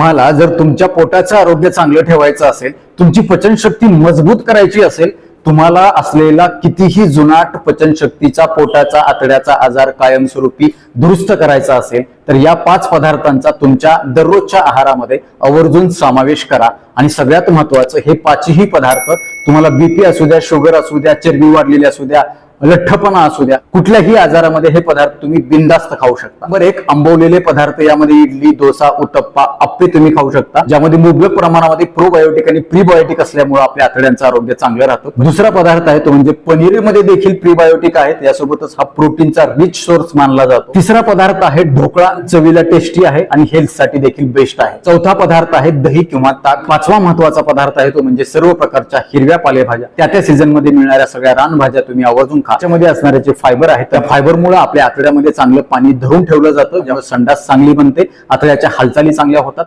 तुम्हाला जर तुमच्या पोटाचं आरोग्य चांगलं ठेवायचं असेल तुमची पचनशक्ती मजबूत करायची असेल तुम्हाला असलेला कितीही जुनाट पचनशक्तीचा पोटाचा आतड्याचा आजार कायमस्वरूपी दुरुस्त करायचा असेल तर या पाच पदार्थांचा तुमच्या दररोजच्या आहारामध्ये आवर्जून समावेश करा. आणि सगळ्यात महत्वाचं हे पाचही पदार्थ तुम्हाला बीपी असू द्या शुगर असू द्या चरबी वाढलेली असू द्या लठ्ठपणा असू द्या कुठल्याही आजारामध्ये हे पदार्थ तुम्ही बिंदास्त खाऊ शकता. बरं एक आंबवलेले पदार्थ यामध्ये इडली डोसा उत्तप्पा अप्पे तुम्ही खाऊ शकता. ज्यामध्ये मुबलक प्रमाणामध्ये प्रोबायोटिक आणि प्रीबायोटिक असल्यामुळे आपल्या आतड्यांचं आरोग्य चांगलं राहतं. दुसरा पदार्थ आहे तो म्हणजे पनीरमध्ये देखील प्रीबायोटिक आहेत. यासोबतच हा प्रोटीनचा रिच सोर्स मानला जातो. तिसरा पदार्थ आहे ढोकळा. चवीला टेस्टी आहे आणि हेल्थसाठी देखील बेस्ट आहे. चौथा पदार्थ आहे दही किंवा ताक. पाचवा महत्त्वाचा पदार्थ आहे तो म्हणजे सर्व प्रकारच्या हिरव्या पालेभाज्या. त्या त्या सीझनमध्ये मिळणाऱ्या सगळ्या रानभाज्या तुम्ही आवर्जून त्याच्यामध्ये असणारे जे फायबर आहे त्या फायबरमुळे आपल्या आतड्यामध्ये चांगलं पाणी धरून ठेवलं जातं. ज्यामुळे संडास चांगली बनते आतड्याच्या हालचाली चांगल्या होतात.